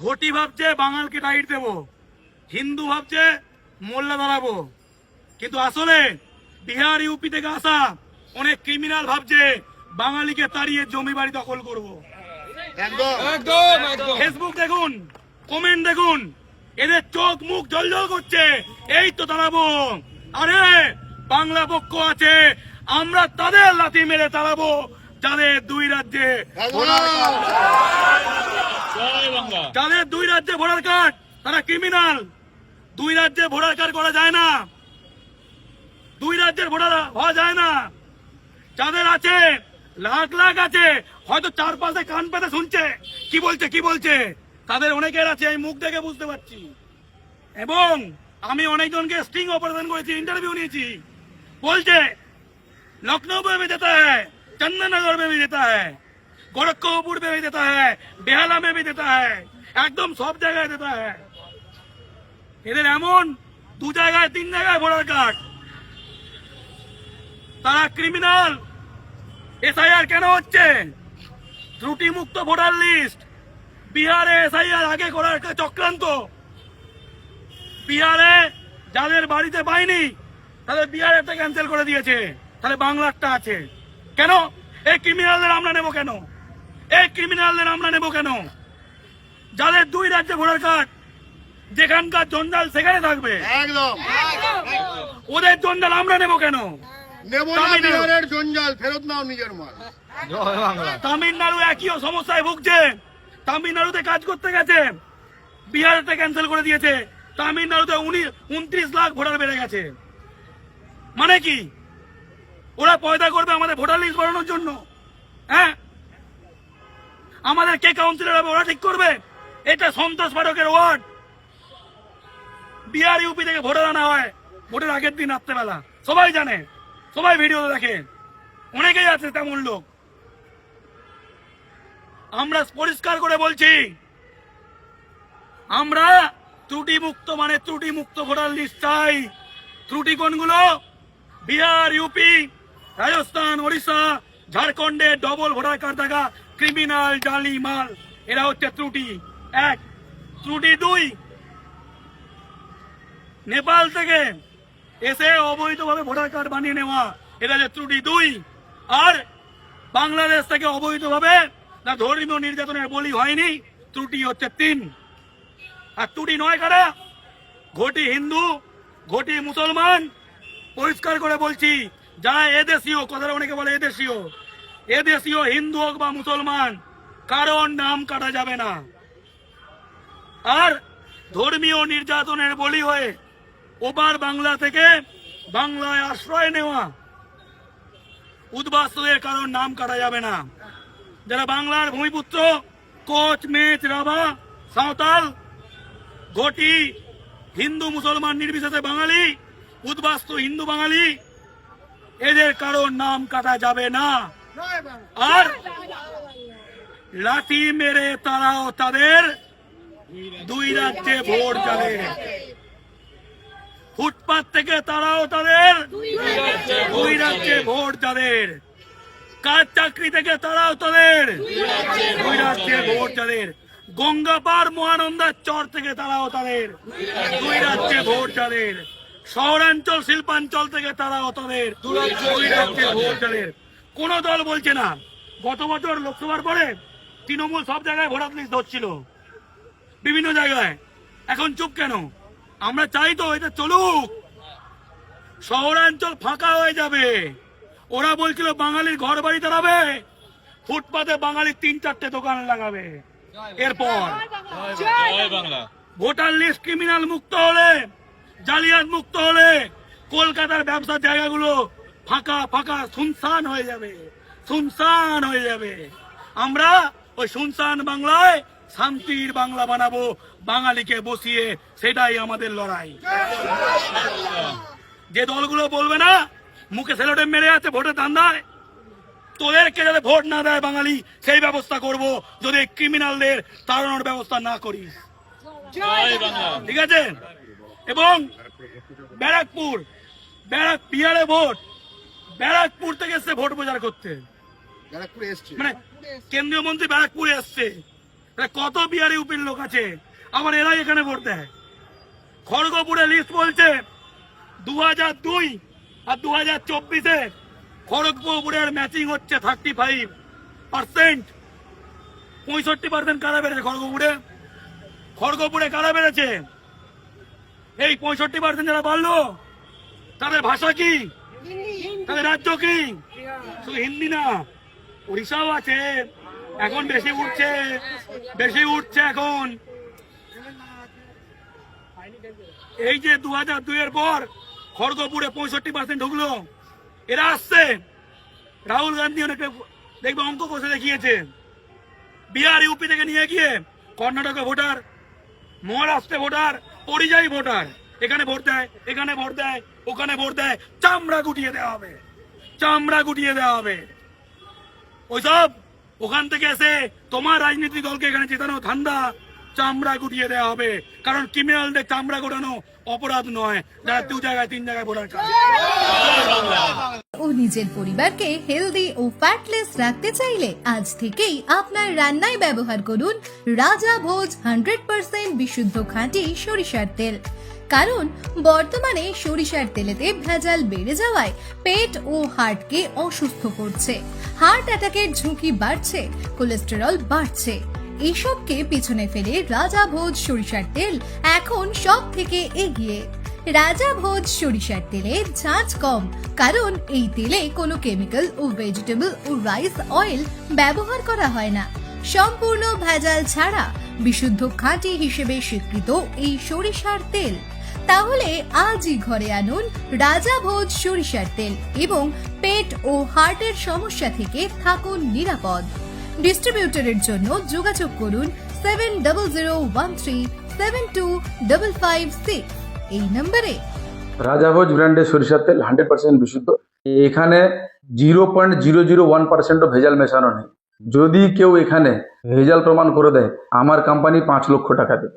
ঘটি ভাবছে বাঙালকে টাইট দেব হিন্দু ভাবছে মোল্লা দাঁড়াবো কিন্তু আসলে বিহার ইউপি থেকে আসা অনেক ক্রিমিনাল ভাবছে বাঙালিকে তাড়িয়ে জমি বাড়ি দখল করব। একদম। একদম একদম। ফেসবুক দেখুন কমেন্ট দেখুন এদের চোখ মুখ জলজল করছে এই তো দাঁড়াবো। আরে বাংলা পক্ষ আছে আমরা তাদের লাথি মেরে তাড়াবো যাদের দুই রাজ্যে যাদের দুই রাজ্যে ভোটার কার্ড তারা ক্রিমিনাল দুই রাজ্যে ভোটার কার্ড করা যায় না দুই রাজ্যের ভোটার হওয়া যায় না যাদের আছে লাখ লাখ আছে হয়তো চার পাশে কান পেতে শুনছে কি বলছে কি বলছে তাদের অনেকের আছে আমি মুখ দেখে বুঝতে পারছি এবং আমি অনেকজনকে স্টিং অপারেশন করেছি ইন্টারভিউ নিয়েছি বলছে लखनऊ में भी देता है चंदननगर में भी देता है गोरखपुर में भी देता है बेहाला में भी देता है একদম সব জায়গায় है এদের এমন দু জায়গায়, তিন জায়গায় ভোটার কার্ড। তারা ক্রিমিনাল এসআইআর কেন হচ্ছে? ত্রুটি মুক্ত ভোটার লিস্ট বিহারে এসআইআর আগে করার চক্রান্ত। বিহারে যাদের বাড়িতে পায়নি তাদের বিহারেরটা ক্যান্সেল করে দিয়েছে। তাহলে বাংলারটা আছে। কেন? এই ক্রিমিনালদের আমরা নেব কেন? এই ক্রিমিনালদের আমরা নেব কেন? যাদের দুই রাজ্যে ভোটার কার্ড যেখানকার জঞ্জাল সেখানে থাকবে। একদম। ওদের জঞ্জাল আমরা নেব কেন? নেব না তামিলনাড়ু। জঞ্জাল ফেরত নাও নিজের মাল। তামিলনাড়ু একই সমস্যায় ভুগছে। তামিলনাড়ুতে কাজ করতে গেছে। বিহারেতে ক্যান্সেল করে দিয়েছে। তামিলনাড়ুতে উনি উনত্রিশ লাখ ভোটার বেড়ে গেছে। মানে কি? ওরা পয়দা করবে আমাদের ভোটার লিস্ট বাড়ানোর জন্য। হ্যাঁ? আমাদের কে কাউন্সিলর হবে ওরা ঠিক করবে? এটা সন্তোষ পাঠকের ওয়ার্ড। বিহার ইউপি থেকে ভোটার আনা হয়। ভোটের আগের দিন রাত্রেবেলা। সবাই জানে, সবাই ভিডিও দেখে। অনেকেই আছে তেমন লোক। আমরা পরিষ্কার করে বলছি, আমরা ত্রুটি মুক্ত মানে ত্রুটি মুক্ত ভোটার লিস্ট চাই। ত্রুটি কোনগুলো? বিহার, ইউপি, রাজস্থান, ওড়িশা, ঝাড়খণ্ডে ডবল ভোটার কার্ড থাকা ক্রিমিনাল জালি মাল এরা হচ্ছে ত্রুটি। এক, ত্রুটি দুই। নেপাল থেকে এসে অবৈধভাবে ভোটার কার্ড বানিয়ে নেওয়া, এটা হচ্ছে ত্রুটি দুই। আর বাংলাদেশ থেকে অবৈধভাবে না ধর্মীয় নির্যাতনের বলি হয়নি, ত্রুটি হচ্ছে তিন। আর ত্রুটি নয় কারা? ঘটি হিন্দু, ঘটি মুসলমান। পরিষ্কার করে বলছি যারা এদেশীয়, কথাটা অনেকে বলে এদেশীয়। এদেশীয় হিন্দু হোক বা মুসলমান কারণ নাম কাটা যাবে না। আর ধর্মীয় নির্যাতনের বলি হয়ে ওপার বাংলা থেকে বাংলায় আশ্রয় নেওয়া উদ্বাস্তুদের কারণ নাম কাটা যাবে না। যারা বাংলার ভূমিপুত্র, কোচ, মেচ, রাভা, সাঁওতাল, ঘটি, হিন্দু, মুসলমান, নির্বিশেষে বাঙালি, উদ্বাস্তু হিন্দু বাঙালি, এদের কারণ নাম কাটা যাবে না। আর লাঠি মেরে তারাও তাদের দুই রাজ্যে ভোট যাবে ফুটপাত থেকে তারাও তাদের। দুই রাজ্যে ভোট যাদের কাজ চাকরি থেকে তারাও তাদের। দুই রাজ্যে ভোট যাদের গঙ্গাপার মহানন্দার চর থেকে তারাও তাদের। দুই রাজ্যে ভোট যাদের শহরাঞ্চল, শিল্পাঞ্চল থেকে তারাও তাদের। দুই রাজ্যে ভোট যাদের কোন দল বলছে না। গত বছর লোকসভার পরে তৃণমূল সব জায়গায় ভোটার লিস্ট ধরছিল। বিভিন্ন জায়গায়। এখন চুপ কেন? আমরা চাই তো এটা চলুক। শহরাঞ্চল ফাঁকা হয়ে যাবে। ওরা বলছিল বাঙালির ঘর বাড়ি দাঁড়াবে। ফুটপাতে বাঙালির তিন চারটে দোকান লাগাবে। এরপর ভোটার লিস্ট ক্রিমিনাল মুক্ত হলে জালিয়াত মুক্ত হলে কলকাতার ব্যবসার জায়গাগুলো ফাঁকা ফাঁকা শুনশান হয়ে যাবে। শুনশান হয়ে যাবে। আমরা ওই শুনশান বাংলায় শান্তির বাংলা বানাবো বাঙালিকে বসিয়ে সেটাই আমাদের লড়াই। যে দলগুলো বলবে না মুখে সেলোটে মেরে আছে ভোটের ধান্দায় তোদেরকে যাতে ভোট না দেয় বাঙালি সেই ব্যবস্থা করব যদি ক্রিমিনালদের তাড়ানোর ব্যবস্থা না করি। ঠিক আছে? এবং ব্যারাকপুর ব্যারাক বিহারে ভোট ব্যারাকপুর থেকে এসছে ভোট প্রচার করতে। মানে কেন্দ্রীয় মন্ত্রী ব্যারাকপুরে এসছে। কত বিহারি উপির লোক আছে? আবার এরাই এখানে ভোট দেয়। খড়গপুরে লিস্ট বলছে দু হাজার দুই আর দু হাজার চব্বিশে খড়গপুরের ম্যাচিং হচ্ছে থার্টি ফাইভ পার্সেন্ট পঁয়ষট্টি পার্সেন্ট কারা বেড়েছে খড়গপুরে? খড়গপুরে কারা বেড়েছে? এই পঁয়ষট্টি পার্সেন্ট যারা বাড়লো তাদের ভাষা কি? তাদের রাজ্য কি? শুধু হিন্দি না উড়িষ্যাও আছে। এখন বেশি উঠছে বেশি উঠছে এখন। এই যে দু হাজার দুইয়ের পর খড়গপুরে পঁয়ষট্টি পার্সেন্ট ঢুকলো, এরা আসছে। রাহুল গান্ধী অনেকে দেখবে অঙ্ক কষে দেখিয়েছে। বিহার, ইউপি থেকে নিয়ে গিয়ে কর্ণাটকে ভোটার, মহারাষ্ট্রে ভোটার, পরিযায়ী ভোটার। এখানে ভোট দেয়, এখানে ভোট দেয়, ওখানে ভোট দেয়। চামড়া গুটিয়ে দেওয়া হবে, চামড়া গুটিয়ে দেওয়া হবে। ওইসব ওখান থেকে এসে তোমার রাজনীতি দলকে এখানে জেতানো ধান্দা চামড়া গুটিয়ে দেওয়া হবে। কারণ ক্রিমিনালদের চামড়া গোটানো অপরাধ নয়। যারা দু জায়গায়, তিন জায়গায় কার্ড। ও নিজের পরিবারকে হেলদি ও ফ্যাটলেস রাখতে চাইলে আজ থেকেই আপনার রান্নায় ব্যবহার করুন রাজা ভোজ হান্ড্রেড পার্সেন্ট বিশুদ্ধ খাঁটি সরিষার তেল। কারণ বর্তমানে সরিষার তেলেতে ভেজাল বেড়ে যাওয়ায় পেট ও হার্টকে অসুস্থ করছে। হার্ট অ্যাটাকের ঝুঁকি বাড়ছে, কোলেস্টেরল বাড়ছে। এসবকে পিছনে ফেলে রাজা ভোজ সরিষার তেল এখন সব থেকে এগিয়ে। রাজা ভোজ সরিষার তেলে ঝাঁঝ কম, কারণ এই তেলে কোনো কেমিক্যাল ও ভেজিটেবল ও রাইস অয়েল ব্যবহার করা হয় না। সম্পূর্ণ ভেজাল ছাড়া বিশুদ্ধ খাঁটি হিসেবে স্বীকৃত এই সরিষার তেল। তাহলে আজই ঘরে আনুন রাজা ভোজ সরিষার তেল এবং পেট ও হার্টের সমস্যা থেকে থাকুন নিরাপদ। ডিস্ট্রিবিউটরের জন্য যোগাযোগ করুন seven double zero one three seven two double five six. এই নম্বরে রাজাভোজ ব্র্যান্ডের সরিষার তেল হান্ড্রেড পার্সেন্ট বিশুদ্ধ। এখানে zero point zero zero one পার্সেন্টও ভেজাল মেশানো নেই। যদি কেউ এখানে ভেজাল প্রমাণ করে দেয়, আমার কোম্পানি পাঁচ লক্ষ টাকা দেবে।